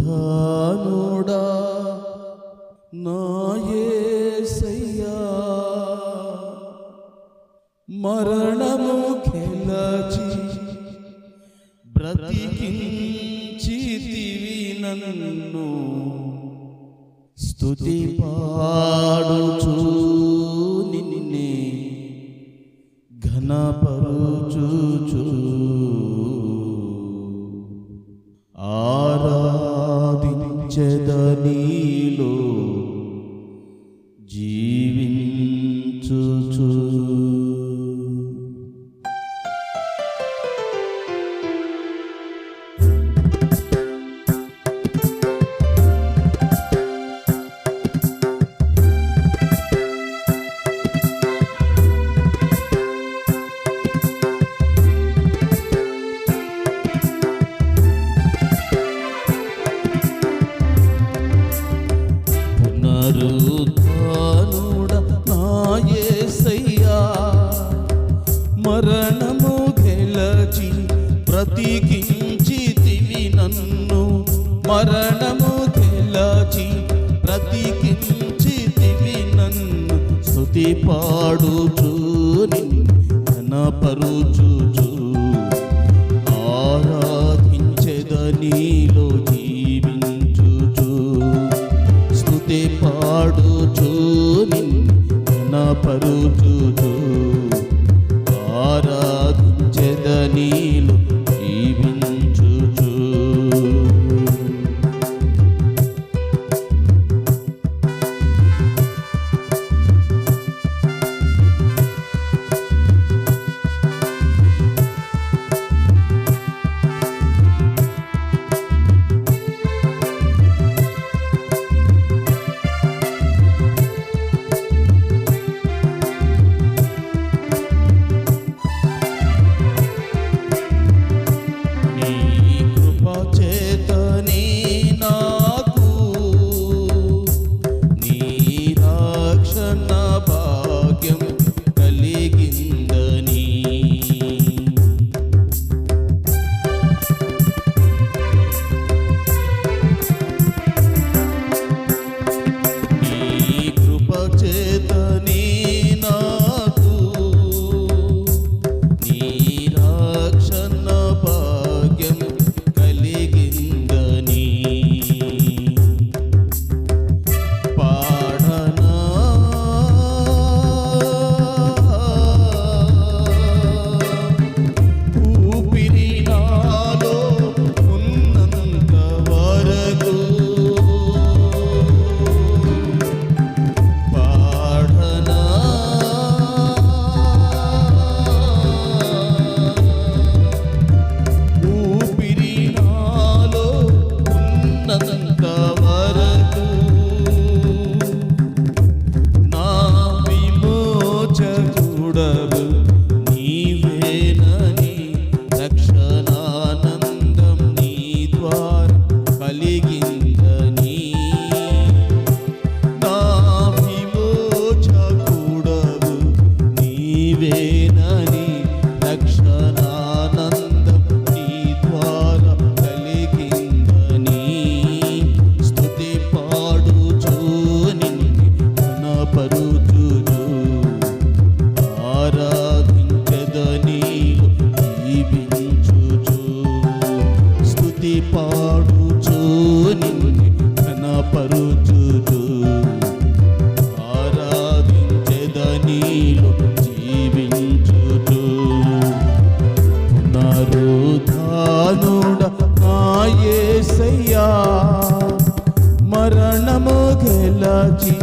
పునరుద్ధానుడా నా యేసయ్యా మరణము గెలచి బ్రతికించితివి నన్ను స్తుతి పాడుచు నిన్నే ఘనపరుచుచు బ్రతికించితివి నన్ను మరణము గెలచి బ్రతికించితివి నన్ను. స్తుతి పాడుచు ఘనపరుచుచు ఆరాధించెదనీలో జీవించుచు. స్తుతి పాడుచు పరుచుచు ఆరాధించెదనీలు స్తుతి పాడుచు నిన్ను ఘనపరుచుచు ఆరాధించదనీలు జీవించుచు. పునరుద్ధానుడ నాయసయ్యా మరణము గెలచి